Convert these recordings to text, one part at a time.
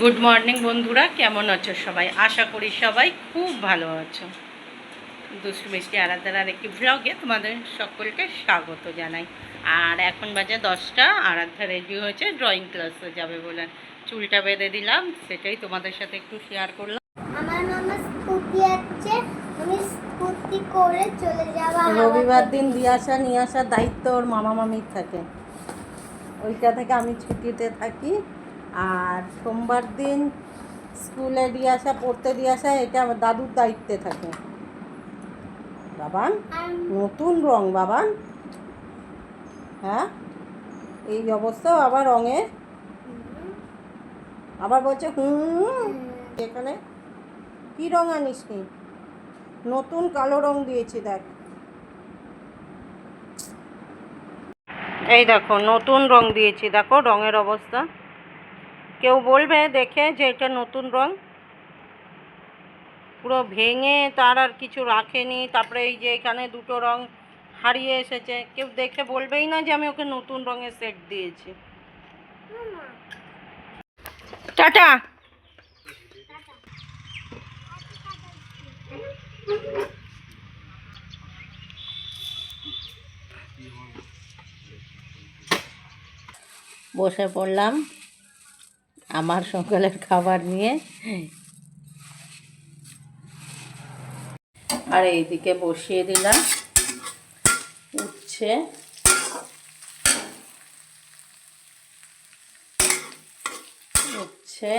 Good morning বন্ধুরা। কেমন আছো সবাই? আশা করি সবাই খুব ভালো আছো। দুষ্টু মিষ্টি আরাধার একটি ব্লগে তোমাদের সকলকে স্বাগত জানাই। আর এখন বাজে দশটা। আরাধ্যা রেডি হয়েছে ড্রয়িং ক্লাসে যাবে বলে চুলটা বেঁধে দিলাম সেটাই তোমাদের সাথে একটু শেয়ার করলাম। আমার মামা স্কুটি আছে। আমি স্কুটি করে চলে যাব রবিবার দিন দিয়ে আসা নিয়ে আসার দায়িত্ব ওর মামা মামির থাকে। ওইটা থেকে আমি ছুটিতে থাকি। আর সোমবার দিন স্কুলে দিয়ে আসা পড়তে দিয়ে আসা এটা আমার দাদুর দায়িত্বে থাকে। বাবান নতুন রং বাবান। হ্যাঁ? এই অবস্থাও আবার রঙের। আবার বলছে হুম এখানে কি রং আনিস নি নতুন কালো রং দিয়েছি দেখ। এই দেখো নতুন রং দিয়েছি দেখো রঙের অবস্থা। কেউ বলবে দেখে যে এটা নতুন রং। পুরো ভেঙে তার আর কিছু রাখেনি। তারপরে এই যে এখানে দুটো রং হারিয়ে এসেছে। কেউ দেখে বলবেই না যে আমি ওকে নতুন রঙের সেট দিয়েছি। টাটা। বসে পড়লাম। আমার সকালের খাবার নিয়ে। আর এইদিকে বসিয়ে দিলাম। উঠছে। উচ্ছে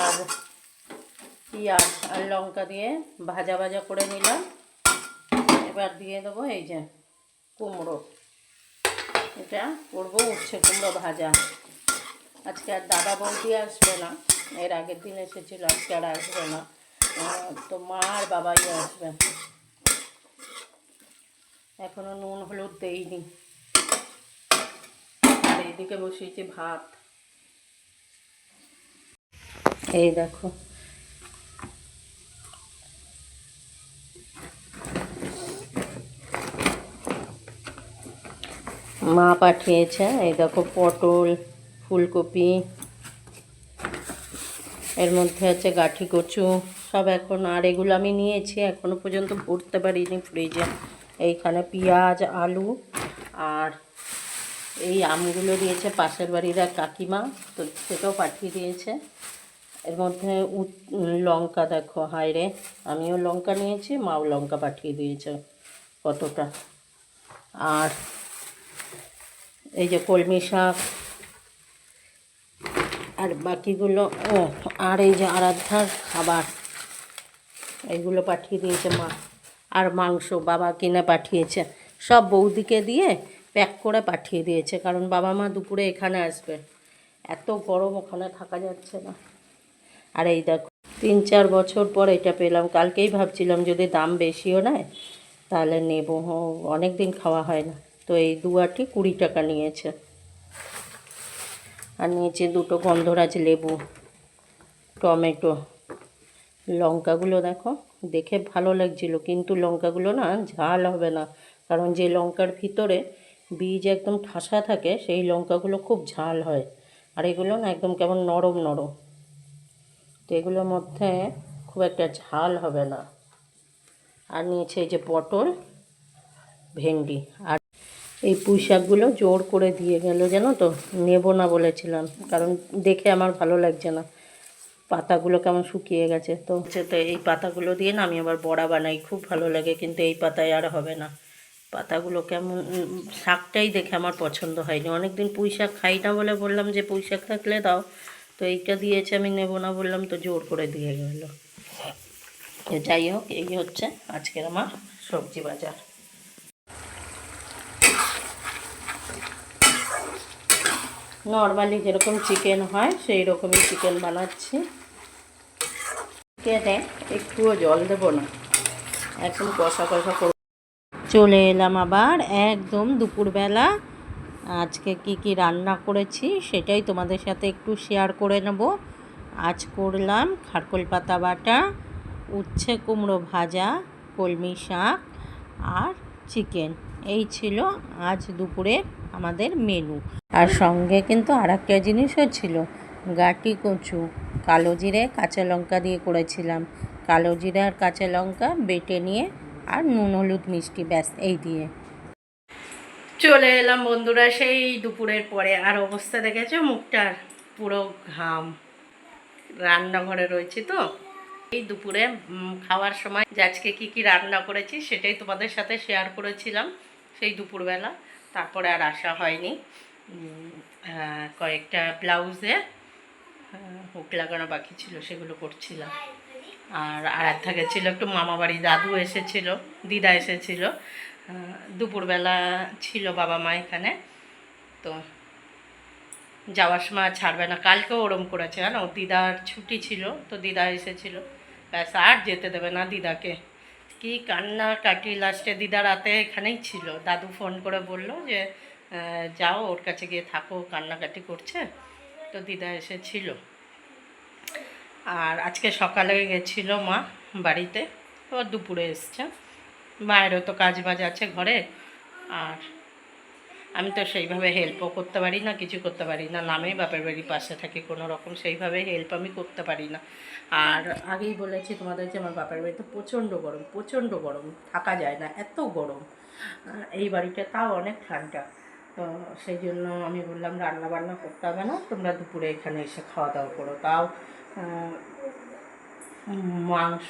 আর পেঁয়াজ আর লঙ্কা দিয়ে ভাজা ভাজা করে নিলাম। এবার দিয়ে দেবো এই যে কুমড়ো। এটা করব উচ্ছে কুমড়ো ভাজা। আজকে আর দাদা বৌদি আসবে না। এর আগের দিন এসেছিল, আজকে আর আসবে না। তো মা আর বাবাই আসবে। এখনও নুন হলুদ দেইনি। আর এইদিকে বসিয়েছি ভাত। এই দেখো। মা পাঠিয়েছে, এই দেখো পটল। ফুলকপি, এর মধ্যে আছে গাঠি কচু, সব এখন আর এগুলো আমি নিয়েছি, এখনও পর্যন্ত ভরতে পারিনি ফ্রিজে এইখানে পেঁয়াজ, আলু আর এই আমগুলো দিয়েছে পাশের বাড়ির এক কাকিমা, তো সেটাও পাঠিয়ে দিয়েছে। এর মধ্যে লঙ্কা দেখো, হায়রে, আমিও লঙ্কা নিয়েছি, মাও লঙ্কা পাঠিয়ে দিয়েছে কতটা। আর এই যে কলমি শাক আর বাকিগুলো, ও, আর এই যে আরাধ্যার খাবার এইগুলো পাঠিয়ে দিয়েছে মা। আর মাংস বাবা কিনে পাঠিয়েছে। সব বৌদিকে দিয়ে প্যাক করে পাঠিয়ে দিয়েছে, কারণ বাবা মা দুপুরে এখানে আসবে। এত গরম ওখানে থাকা যাচ্ছে না। আর এই দেখো, তিন চার বছর পর এটা পেলাম। কালকেই ভাবছিলাম যদি দাম বেশিও নেয়, তাহলে নেব। অনেক দিন খাওয়া হয় না। তো এই দুয়াটি কুড়ি টাকা নিয়েছে। আর নিয়েছে দুটো গন্ধরাজ লেবু, টমেটো। লঙ্কাগুলো দেখো, দেখে ভালো লাগছিল, কিন্তু লঙ্কাগুলো না ঝাল হবে না। কারণ যে লঙ্কার ভিতরে বীজ একদম ঠাসা থাকে, সেই লঙ্কাগুলো খুব ঝাল হয়। আর এগুলো না একদম কেমন নরম নরম। তো এগুলোর মধ্যে খুব একটা ঝাল হবে না। আর নিয়েছে এই যে পটল, ভেন্ডি। আর এই পুঁই শাকগুলো জোর করে দিয়ে গেল, জানো তো? নেব না বলেছিলাম, কারণ দেখে আমার ভালো লাগছে না। পাতাগুলো কেমন শুকিয়ে গেছে। তো হচ্ছে তো এই পাতাগুলো দিয়ে না আমি আবার বড়া বানাই, খুব ভালো লাগে, কিন্তু এই পাতায় আর হবে না। পাতাগুলো কেমন শাকটাই দেখে আমার পছন্দ হয়নি। অনেক দিন পুঁই শাক খাই না বলে বললাম যে পুঁই শাক থাকলে দাও। তো এইটা দিয়েছে, আমি নেব না বললাম, তো জোর করে দিয়ে গেল। যাই হোক, এই হচ্ছে আজকের আমার সবজি বাজার। নর্মালি যেরকম চিকেন হয়, সেই রকমই চিকেন বানাচ্ছি। চিকেনে একটুও জল দেবো না। একদম কষা কষা করব চলে এলাম আবার একদম দুপুরবেলা। আজকে কি কি রান্না করেছি সেটাই তোমাদের সাথে একটু শেয়ার করে নেব। আজ করলাম খারকোল পাতা বাটা, উচ্ছে কুমড়ো ভাজা, কলমি শাক আর চিকেন। এই ছিল আজ দুপুরে আমাদের মেনু আর সঙ্গে কিন্তু আর একটা জিনিসও ছিল, গাটি কচু। কালো জিরে, কাঁচা লঙ্কা দিয়ে করেছিলাম। কালো জিরে আর কাঁচা লঙ্কা বেটে নিয়ে আর নুন, হলুদ, মিষ্টি, ব্যাস, এই দিয়ে। চলে এলাম বন্ধুরা সেই দুপুরের পরে। আর অবস্থা দেখেছ? মুখটার পুরো ঘাম। রান্নাঘরে রয়েছে তো। এই দুপুরে খাওয়ার সময় আজকে কী কী রান্না করেছি সেটাই তোমাদের সাথে শেয়ার করেছিলাম। সেই দুপুরবেলা। তারপরে আর আসা হয়নি। কয়েকটা ব্লাউজে হুক লাগানো বাকি ছিল, সেগুলো করছিলাম। আর আর এক আরাধ্যা গেছিল, একটু মামা বাড়ি দাদু এসেছিল, দিদা এসেছিল। দুপুরবেলা ছিল বাবা মা এখানে। তো যাওয়ার সময় ছাড়বে না। কালকেও ওরম করেছে, জানো? দিদার ছুটি ছিল, তো দিদা এসেছিল। ব্যাস, আর যেতে দেবে না দিদাকে। কি কান্না কাটি লাস্টে দিদা রাতে এখানেই ছিল। দাদু ফোন করে বলল যে যাও, ওর কাছে গিয়ে থাকো কান্নাকাটি করছে। তো দিদা এসেছিল। আর আজকে সকালে গেছিল মা বাড়িতে। ও দুপুরে এসছে। মায়েরও তো কাজ বাজ আছে ঘরে। আর আমি তো সেইভাবে হেল্পও করতে পারি না, কিছু করতে পারি না। নামেই বাপের বাড়ির পাশে থাকি, কোনো রকম সেইভাবে হেল্প আমি করতে পারি না। আর আগেই বলেছি তোমাদের যে আমার বাপের বাড়িতে প্রচণ্ড গরম প্রচণ্ড গরম, থাকা যায় না, এত গরম। এই বাড়িটা তাও অনেক ঠান্ডা। তো সেই জন্য আমি বললাম রান্না বান্না করতে হবে না, তোমরা দুপুরে এখানে এসে খাওয়া দাওয়া করো। তাও মাংস,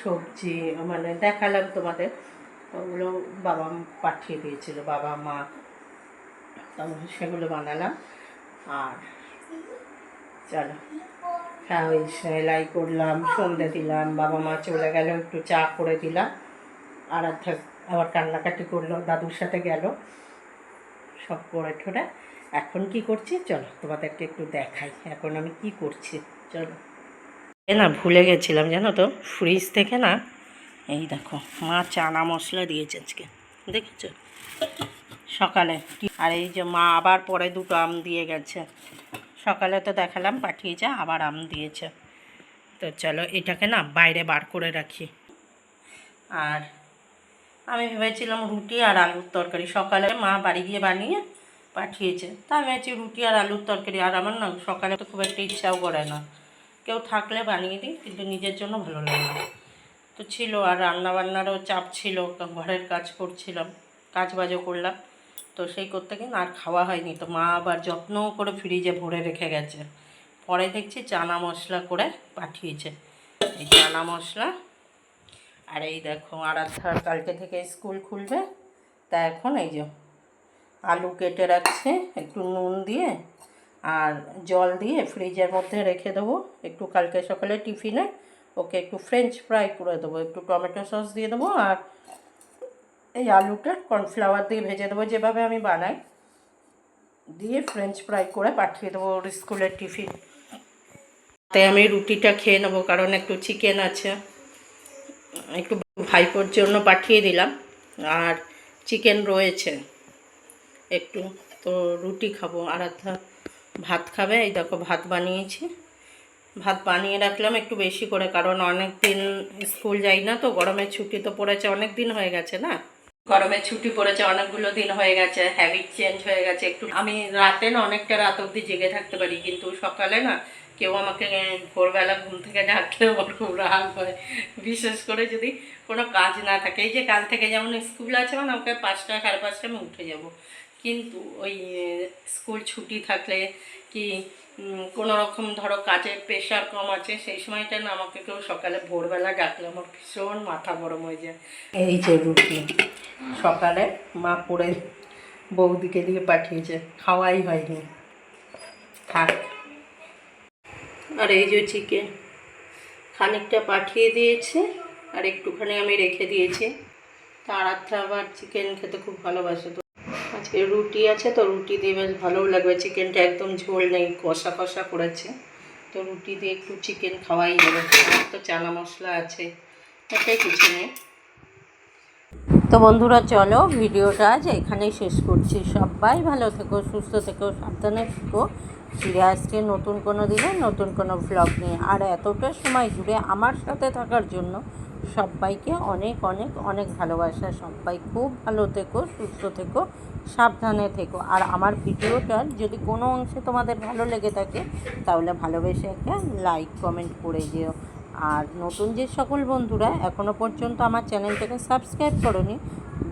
সবজি মানে দেখালাম তোমাদের। ওগুলো বাবা পাঠিয়ে দিয়েছিল, বাবা, মা। তো সেগুলো বানালাম। আর চলো। হ্যাঁ ওই সেলাই করলাম, সন্ধে দিলাম, বাবা মা চলে গেল, একটু চা করে দিলাম। আর আবার কান্নাকাটি করল, দাদুর সাথে গেল। সব করে ঠোরে এখন কি করছি? চলো, তোমাদেরকে একটু দেখাই। এখন আমি কি করছি? চলো। এ না, ভুলে গেছিলাম, জানো তো? ফ্রিজ থেকে না, এই দেখো, মা চানা মশলা দিয়েছে আজকে। দেখেছ? সকালে। আর এই যে মা আবার পরে দুটো আম দিয়ে গেছে। সকালে তো দেখালাম, পাঠিয়েছে, আবার আম দিয়েছে। তো চলো এটাকে না বাইরে বার করে রাখি। আর আমি ভেবেছিলাম রুটি আর আলুর তরকারি। সকালে মা বাড়ি গিয়ে বানিয়ে পাঠিয়েছে। তা আমি আছি রুটি আর আলুর তরকারি। আর আমার না সকালে তো খুব একটা ইচ্ছাও করে না। কেউ থাকলে বানিয়ে দিই, কিন্তু নিজের জন্য ভালো লাগে না। তো ছিল, আর রান্নাবান্নারও চাপ ছিল, ঘরের কাজ করছিলাম কাজ বাজও করলাম। তো সেই করতে না আর খাওয়া হয়নি। তো মা আবার যত্ন করে ফ্রিজে ভরে রেখে গেছে। পরে দেখছি চানা মশলা করে পাঠিয়েছে। এই চানা মশলা আর এই দেখো আরাধ্যার কালকে থেকে স্কুল খুলবে। তা এখন এই যে আলু কেটে রাখছে, একটু নুন দিয়ে আর জল দিয়ে ফ্রিজের মধ্যে রেখে দেবো। একটু কালকে সকালে টিফিনে ওকে একটু ফ্রেঞ্চ ফ্রাই করে দেবো। একটু টমেটো সস দিয়ে দেবো আর এই আলুটা কর্নফ্লাওয়ার দিয়ে ভেজে দেবো, যেভাবে আমি বানাই। দিয়ে ফ্রেঞ্চ ফ্রাই করে পাঠিয়ে দেবো ওর স্কুলের টিফিন। তাই আমি রুটিটা খেয়ে নেব, কারণ একটু চিকেন আছে। একটু ভাইপোর জন্য পাঠিয়ে দিলাম, আর চিকেন রয়েছে। একটু তো রুটি খাব আর ভাত খাবে। এই দেখো, ভাত বানিয়েছি। ভাত বানিয়ে রাখলাম একটু বেশি করে, কারণ অনেক দিন স্কুল যাই না, তো গরমের ছুটি তো পড়েছে অনেক দিন হয়ে গেছে না? গরমের ছুটি পড়েছে, অনেকগুলো দিন হয়ে গেছে হ্যাবিট চেঞ্জ হয়ে গেছে। একটু আমি রাতে না অনেকটা রাত অব্দি জেগে থাকতে পারি, কিন্তু সকালে না কেউ আমাকে ভোরবেলা ঘুম থেকে ডাকলে আমার খুব রাগ হয়। বিশেষ করে যদি কোনো কাজ না থাকে, এই যে কাল থেকে যেমন স্কুল আছে মানে ওকে পাঁচটা, সাড়ে পাঁচটা আমি উঠে যাব। কিন্তু ওই স্কুল ছুটি থাকলে কি কোনো রকম ধরো কাজের প্রেশার কম আছে সেই সময়টা না আমাকে কেউ সকালে ভোরবেলা ডাকলে আমার ভীষণ মাথা গরম হয়ে যায়। এই যে রুটি সকালে মা করে বৌদিকে দিয়ে পাঠিয়েছে খাওয়াই হয়নি। থাক। আর এই যে চিকেন খানিকটা পাঠিয়ে দিয়েছে আর একটুখানি আমি রেখে দিয়েছি। তার আবার চিকেন খেতে খুব ভালোবাসে তো। আজকে রুটি আছে, তো রুটি দিয়ে বেশ ভালোও লাগবে। চিকেনটা একদম ঝোল নেই, কষা কষা করেছে। তো রুটি দিয়ে একটু চিকেন খাওয়াই যাবে তো চানা মশলা আছে এটাই কিছু নেই। তো বন্ধুরা, চলো ভিডিওটা আজ এখানেই শেষ করছি। সবাই ভালো থেকো, সুস্থ থেকো, সাবধানে থেকো। ফিরে আসছে নতুন কোনো দিনে, নতুন কোনো ভ্লগ নিয়ে। আর এতটা সময় জুড়ে আমার সাথে থাকার জন্য সবাইকে অনেক অনেক অনেক ভালোবাসা। সবাই খুব ভালো থেকো সুস্থ থেকো সাবধানে থেকো। আর আমার ভিডিওটার যদি কোনো অংশে তোমাদের ভালো লেগে থাকে তাহলে ভালোবেসে একটা লাইক কমেন্ট করে দিও আর নতুন যে সকল বন্ধুরা এখনও পর্যন্ত আমার চ্যানেলটাকে সাবস্ক্রাইব করনি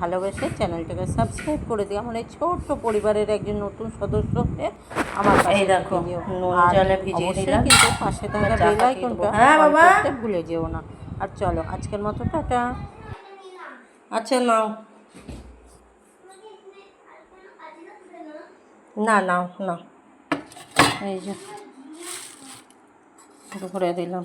ভালোবেসে চ্যানেলটাকে সাবস্ক্রাইব করে দিও। আমার এই ছোট্ট পরিবারের একজন নতুন সদস্য হয়ে আমার পাশে দেখো, নুন জলে ভিজিয়ে দিলাম। কিন্তু পাশে থাকা বেল আইকনটা হ্যাঁ, বাবা? ভুলে যেও না। আর চলো আজকের মতো টাটা। আচ্ছা নাও। না নাও না এই যে ঘুরে দিলাম।